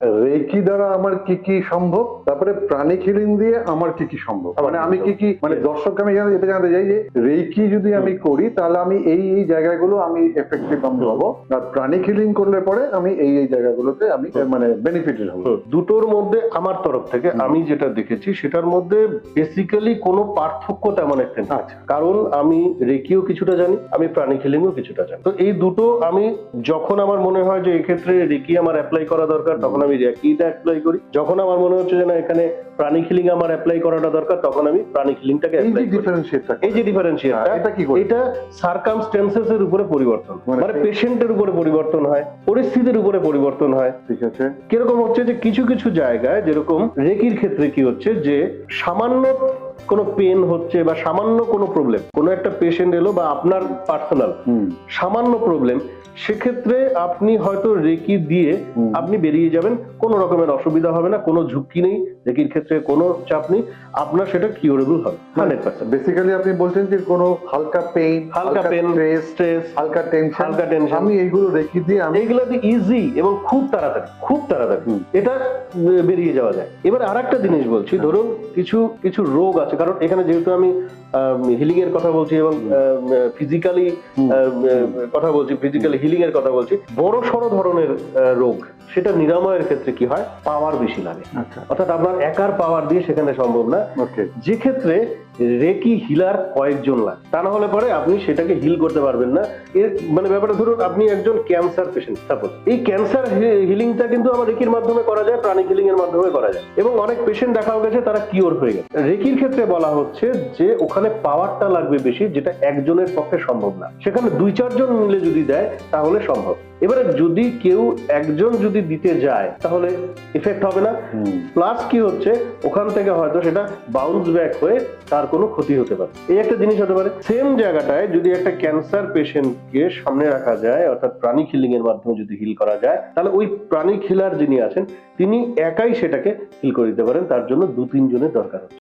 Reiki দ্বারা আমার কি কি সম্ভব? তারপরে প্রাণী হিলিং দিয়ে আমার কি কি সম্ভব? মানে আমি কি কি মানে দর্শককে আমি এটা জানতে চাই যে রেকি যদি আমি করি তাহলে আমি এই এই জায়গাগুলো আমি এফেক্টিভ আমি হব আর প্রাণী হিলিং করলে পরে আমি এই এই জায়গাগুলোতে আমি মানে বেনিফিটেড হব। দুটোর মধ্যে আমার তরফ থেকে আমি যেটা দেখেছি সেটার মধ্যে বেসিক্যালি কোনো পার্থক্য তেমন একটা নেই। আচ্ছা। কারণ আমি রেকিও কিছুটা জানি আমি প্রাণী হিলিংও কিছুটা জানি। তো এই দুটো আমি যখন আমার মনে হয় যে এক্ষেত্রে রেকি আমার অ্যাপ্লাই করা দরকার তখন আমি রেকিটা অ্যাপ্লাই করি যখন আমার মনে হচ্ছে যে না এখানে প্রাণী খিলিং আমার অ্যাপ্লাই করাটা দরকার তখন আমি প্রাণী খিলিংটাকে এই যে অ্যাপ্লাই করি। ডিফারেন্সিয়েটটা এই যে ডিফারেন্সিয়েটটা এটা কি করে এটা সার্কামস্টেন্সেস এর উপরে পরিবর্তন। মানে- মানে পেশেন্টের উপরে পরিবর্তন হয় পরিস্থিতির উপরে পরিবর্তন হয়। ঠিক আছে। কীরকম হচ্ছে যে কিছু কিছু জায়গায় যেরকম রেকির ক্ষেত্রে কি হচ্ছে যে সামান্য কোনো পেন হচ্ছে বা সামান্য কোনো প্রবলেম কোনো একটা পেশেন্ট এলো বা আপনার পার্সোনাল সামান্য প্রবলেম সেক্ষেত্রে আপনি হয়তো রেকি দিয়ে আপনি বেরিয়ে যাবেন কোনো রকমের অসুবিধা হবে না কোনো ঝুঁকি নেই রেকির ক্ষেত্রে কোনো চাপ নেই আপনার সেটা কিউরেবল হবে হান্ড্রেড পার্সেন্ট বেসিক্যালি আপনি বলছেন যে কোনো হালকা পেইন হালকা পেন স্ট্রেস হালকা টেনশন হালকা tension। আমি এইগুলো রেখে দিয়ে আমি এইগুলোতে ইজি এবং খুব তাড়াতাড়ি খুব তাড়াতাড়ি। এটা বেরিয়ে যাওয়া যায়। এবার আর একটা জিনিস বলছি ধরুন কিছু কিছু রোগ আছে কারণ এখানে যেহেতু আমি হিলিং এর কথা বলছি এবং ফিজিক্যালি। কথা বলছি ফিজিক্যালি হিলিং এর কথা বলছি বড় সড় ধরনের রোগ। সেটা নিরাময়ের ক্ষেত্রে কি হয়? পাওয়ার বেশি লাগে। আচ্ছা। অর্থাৎ আপনার একার পাওয়ার দিয়ে সেখানে সম্ভব না। যে ক্ষেত্রে রেকি হিলার কয়েকজন লাগে। তা না হলে পরে আপনি সেটাকে হিল করতে পারবেন না। এর মানে ব্যাপারটা ধরুন আপনি একজন ক্যান্সার পেশেন্ট সাপোজ। এই ক্যান্সার হিলিংটা কিন্তু আমার রেকির মাধ্যমে করা যায় প্রাণিক হিলিং এর মাধ্যমে করা যায়। এবং অনেক পেশেন্ট দেখাও গেছে তারা কিওর হয়ে গেছে। রেকির ক্ষেত্রে বলা হচ্ছে যে ওখানে পাওয়ারটা লাগবে বেশি যেটা একজনের পক্ষে সম্ভব না। সেখানে দুই চারজন মিলে যদি দেয় তাহলে সম্ভব। এবারে যদি কেউ একজন যদি দিতে যায় তাহলে এফেক্ট হবে না। প্লাস কি হচ্ছে ওখান থেকে হয়তো সেটা বাউন্স ব্যাক হয়ে তার কোনো ক্ষতি হতে পারে। এই একটা জিনিস হতে পারে। সেম জায়গাটায় যদি একটা ক্যান্সার পেশেন্টকে সামনে রাখা যায় অর্থাৎ প্রাণী হিলিং এর মাধ্যমে যদি হিল করা যায় তাহলে ওই প্রাণী খিলার যিনি আছেন তিনি একাই সেটাকে হিল করে দিতে পারেন। তার জন্য দু তিনজনের দরকার হচ্ছে।